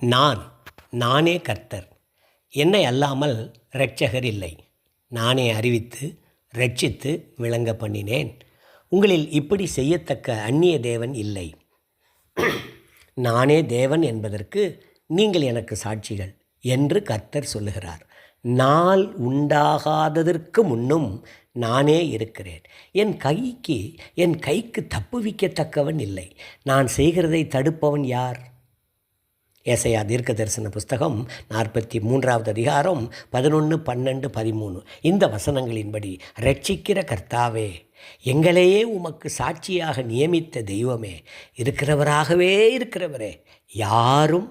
நான் நானே கர்த்தர். என்னை அல்லாமல் இரட்சகர் இல்லை. நானே அறிவித்து ரட்சித்து விளங்க பண்ணினேன். உங்களில் இப்படி செய்யத்தக்க அந்நிய தேவன் இல்லை. நானே தேவன் என்பதற்கு நீங்கள் எனக்கு சாட்சிகள் என்று கர்த்தர் சொல்லுகிறார். நாள் உண்டாகாததற்கு முன்னும் நானே இருக்கிறேன். என் கைக்கு என் கைக்கு தப்புவிக்கத்தக்கவன் இல்லை. நான் செய்கிறதை தடுப்பவன் யார்? ஏசையா தீர்க்க தரிசன புஸ்தகம் நாற்பத்தி மூன்றாவது அதிகாரம் பதினொன்று பன்னெண்டு பதிமூணு. இந்த வசனங்களின்படி ரட்சிக்கிற கர்த்தாவே எங்களையே உமக்கு சாட்சியாக நியமித்த தெய்வமே இருக்கிறவராகவே இருக்கிறவரே யாரும்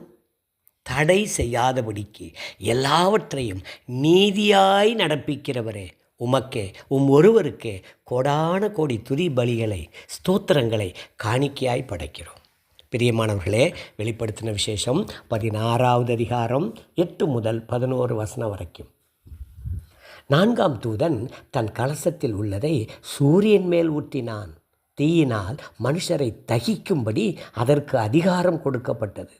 தடை செய்யாதபடிக்கு எல்லாவற்றையும் நீதியாய் நடப்பிக்கிறவரே உமக்கே உம் ஒருவருக்கே கோடான கோடி துதி பலிகளை ஸ்தோத்திரங்களை காணிக்கையாய் படைக்கிறோம். பிரியமானவர்களே வெளிப்படுத்தின விசேஷம் பதினாறாவது அதிகாரம் எட்டு முதல் பதினோரு வசனம் வரைக்கும். நான்காம் தூதன் தன் கலசத்தில் உள்ளதை சூரியன் மேல் ஊற்றினான். தீயினால் மனுஷரை தகிக்கும்படி அதற்கு அதிகாரம் கொடுக்கப்பட்டது.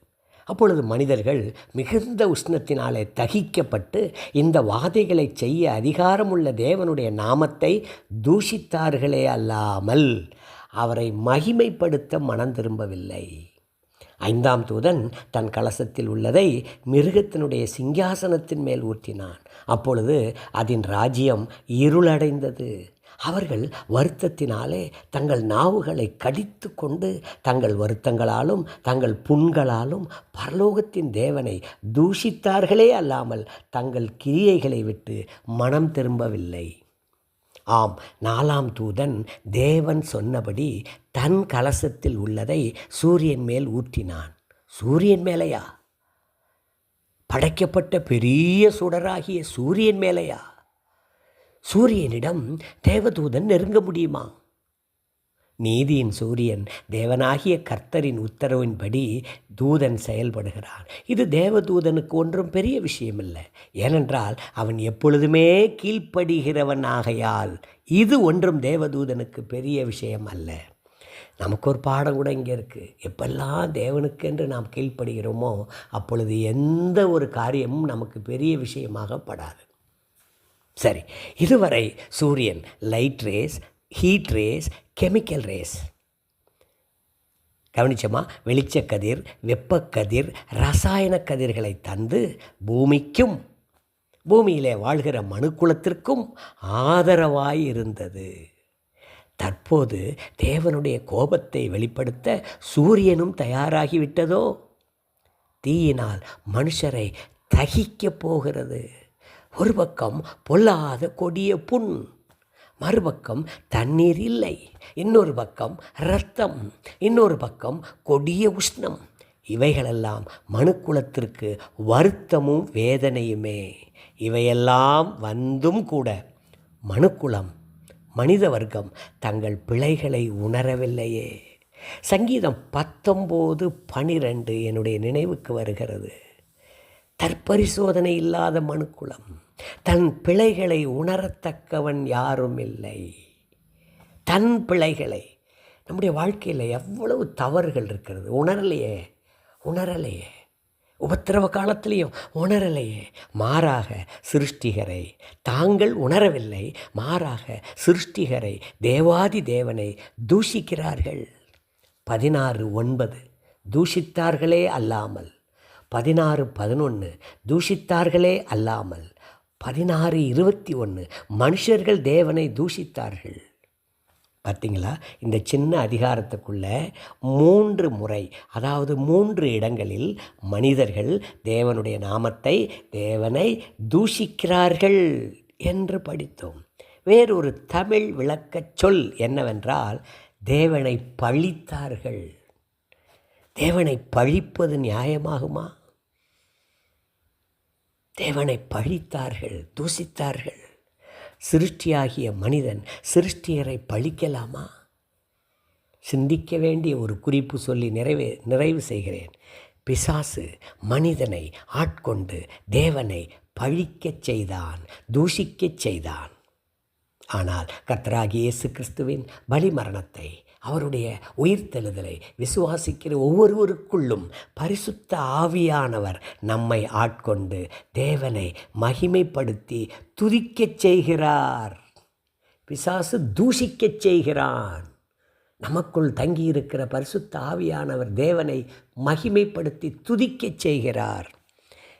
அப்பொழுது மனிதர்கள் மிகுந்த உஷ்ணத்தினாலே தகிக்கப்பட்டு இந்த வாதைகளை செய்ய அதிகாரமுள்ள தேவனுடைய நாமத்தை தூஷித்தார்களே அல்லாமல் அவரை மகிமைப்படுத்த மனம் திரும்பவில்லை. ஐந்தாம் தூதன் தன் கலசத்தில் உள்ளதை மிருகத்தினுடைய சிங்காசனத்தின் மேல் ஊற்றினான். அப்பொழுது அதன் ராஜ்யம் இருளடைந்தது. அவர்கள் வருத்தத்தினாலே தங்கள் நாவுகளை கடித்து கொண்டு தங்கள் வருத்தங்களாலும் தங்கள் புண்களாலும் பரலோகத்தின் தேவனை தூஷித்தார்களே அல்லாமல் தங்கள் கிரியைகளை விட்டு மனம் திரும்பவில்லை. ஆம் நாலாம் தூதன் தேவன் சொன்னபடி தன் கலசத்தில் உள்ளதை சூரியன் மேல் ஊற்றினான். சூரியன் மேலையா? படைக்கப்பட்ட பெரிய சுடராகிய சூரியன் மேலையா? சூரியனிடம் தேவதூதன் நெருங்க முடியுமா? நீதியின் சூரியன் தேவனாகிய கர்த்தரின் உத்தரவின்படி தூதன் செயல்படுகிறான். இது தேவதூதனுக்கு ஒன்றும் பெரிய விஷயமில்லை. ஏனென்றால் அவன் எப்பொழுதுமே கீழ்ப்படுகிறவன் ஆகையால் இது ஒன்றும் தேவதூதனுக்கு பெரிய விஷயம் அல்ல. நமக்கு ஒரு பாடம் கூட இங்கே இருக்குது எப்பெல்லாம் தேவனுக்கென்று நாம் கீழ்ப்படுகிறோமோ அப்பொழுது எந்த ஒரு காரியமும் நமக்கு பெரிய விஷயமாக படாது சரி இதுவரை சூரியன் light rays heat rays chemical rays கவனிச்சோமா? வெளிச்சக்கதிர் வெப்பக்கதிர் ரசாயன கதிர்களை தந்து பூமிக்கும் பூமியிலே வாழ்கிற மனுக்குலத்திற்கும் ஆதரவாய் இருந்தது. தற்போது தேவனுடைய கோபத்தை வெளிப்படுத்த சூரியனும் தயாராகிவிட்டதோ தீயினால் மனுஷரை தகிக்கப் போகிறது. ஒரு பக்கம் பொல்லாத கொடிய புண் மறுபக்கம் தண்ணீர் இல்லை இன்னொரு பக்கம் இரத்தம் இன்னொரு பக்கம் கொடிய உஷ்ணம். இவைகளெல்லாம் மனுக்குலத்திற்கு வருத்தமும் வேதனையுமே. இவையெல்லாம் வந்தும் கூட மனுக்குலம் மனித வர்க்கம் தங்கள் பிழைகளை உணரவில்லையே. சங்கீதம் பத்தொம்போது பனிரெண்டு என்னுடைய நினைவுக்கு வருகிறது. தற்பரிசோதனை இல்லாத மனுக்குலம் தன் பிழைகளை உணரத்தக்கவன் யாரும் இல்லை தன் பிழைகளை. நம்முடைய வாழ்க்கையில் எவ்வளவு தவறுகள் இருக்கிறது. உணரலையே உணரலையே. உபத்திரவ காலத்திலையும் உணரலையே. மாறாக சிருஷ்டிகரை தாங்கள் உணரவில்லை. மாறாக சிருஷ்டிகரை தேவாதி தேவனை தூஷிக்கிறார்கள். பதினாறு ஒன்பது தூஷித்தார்களே அல்லாமல். பதினாறு பதினொன்று தூஷித்தார்களே அல்லாமல். பதினாறு இருபத்தி ஒன்று. மனுஷர்கள் தேவனை தூஷித்தார்கள். பார்த்தீங்களா? இந்த சின்ன அதிகாரத்துக்குள்ள மூன்று முறை அதாவது மூன்று இடங்களில் மனிதர்கள் தேவனுடைய நாமத்தை தேவனை தூஷிக்கிறார்கள் என்று படித்தோம். வேறொரு தமிழ் விளக்கச் சொல் என்னவென்றால் தேவனை பழித்தார்கள். தேவனை பழிப்பது நியாயமாகுமா? தேவனை பழித்தார்கள் தூசித்தார்கள். சிருஷ்டியாகிய மனிதன் சிருஷ்டியரை பழிக்கலாமா? சிந்திக்க வேண்டிய ஒரு குறிப்பு சொல்லி நிறைவே நிறைவு செய்கிறேன். பிசாசு மனிதனை ஆட்கொண்டு தேவனை பழிக்கச் செய்தான் தூஷிக்கச் செய்தான். ஆனால் கத்ராகி இயேசு கிறிஸ்துவின் பலிமரணத்தை அவருடைய உயிர்த்தெழுதலை விசுவாசிக்கிற ஒவ்வொருவருக்குள்ளும் பரிசுத்த ஆவியானவர் நம்மை ஆட்கொண்டு தேவனை மகிமைப்படுத்தி துதிக்கச் செய்கிறார். பிசாசு தூஷிக்கச் செய்கிறான். நமக்குள் தங்கியிருக்கிற பரிசுத்த ஆவியானவர் தேவனை மகிமைப்படுத்தி துதிக்கச் செய்கிறார்.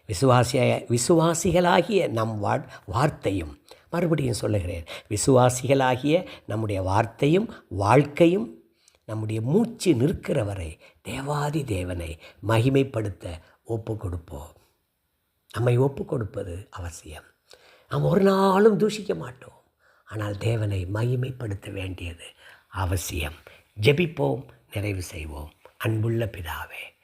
விசுவாசிய விசுவாசிகளாகிய நம் வா வார்த்தையும் மறுபடியும் சொல்லுகிறேன். விசுவாசிகளாகிய நம்முடைய வார்த்தையும் வாழ்க்கையும் நம்முடைய மூச்சு நிற்கிற வரை தேவாதி தேவனை மகிமைப்படுத்த ஒப்பு கொடுப்போம். நம்மை ஒப்பு கொடுப்பது அவசியம். நாம் ஒரு நாளும் தூஷிக்க மாட்டோம். ஆனால் தேவனை மகிமைப்படுத்த வேண்டியது அவசியம். ஜெபிப்போம் நிறைவு செய்வோம். அன்புள்ள பிதாவே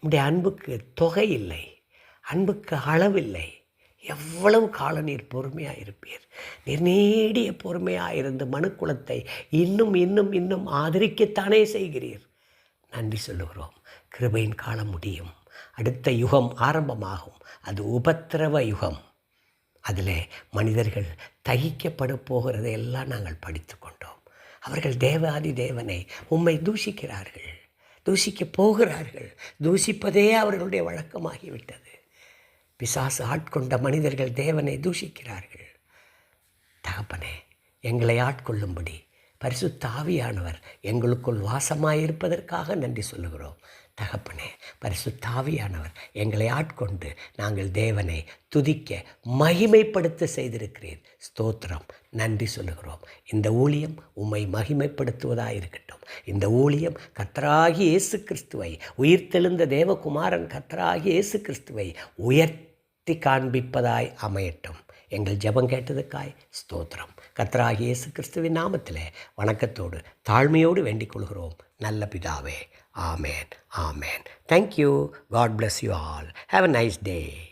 உடைய அன்புக்கு தொகை இல்லை. அன்புக்கு அளவில்லை. எவ்வளவு காலம் நீர் பொறுமையாக இருப்பீர் நீர் நீடிய பொறுமையாக இருந்து மனுக்குலத்தை இன்னும் இன்னும் இன்னும் ஆதரிக்கத்தானே செய்கிறீர்? நன்றி சொல்லுகிறோம். கிருபையின் காலம் முடியும். அடுத்த யுகம் ஆரம்பமாகும். அது உபத்திரவ யுகம். அதில் மனிதர்கள் தகிக்கப்பட போகிறதை எல்லாம் நாங்கள் படித்து கொண்டோம். அவர்கள் தேவாதி தேவனை உம்மை தூஷிக்கிறார்கள். தூஷிக்கப் போகிறார்கள். தூஷிப்பதே அவர்களுடைய வழக்கமாகிவிட்டது. பிசாசு ஆட்கொண்ட மனிதர்கள் தேவனை தூஷிக்கிறார்கள். தகப்பனே எங்களை ஆட்கொள்ளும்படி பரிசுத்த ஆவியானவர் எங்களுக்குள் வாசமாயிருப்பதற்காக நன்றி சொல்லுகிறோம். தகப்பனே பரிசுத்த ஆவியானவர் எங்களை ஆட்கொண்டு நாங்கள் தேவனை துதிக்க மகிமைப்படுத்த செய்திருக்கிறேன் ஸ்தோத்திரம் நன்றி சொல்லுகிறோம். இந்த ஊழியம் உம்மை மகிமைப்படுத்துவதாக இருக்கட்டும். இந்த ஊழியம் கத்தராகி இயேசு கிறிஸ்துவை உயிர்த்தெழுந்த தேவகுமாரன் கத்தராகி இயேசு கிறிஸ்துவை உயர்த்த காண்பிப்பதாய் அமையட்டும். எங்கள் ஜபம் கேட்டதுக்காய் ஸ்தோத்திரம். கத்தராகி இயேசு கிறிஸ்துவின் நாமத்தில் வணக்கத்தோடு தாழ்மையோடு வேண்டிக் கொள்கிறோம். நல்ல பிதாவே. ஆமேன். ஆமேன். Thank you God bless you all have a nice day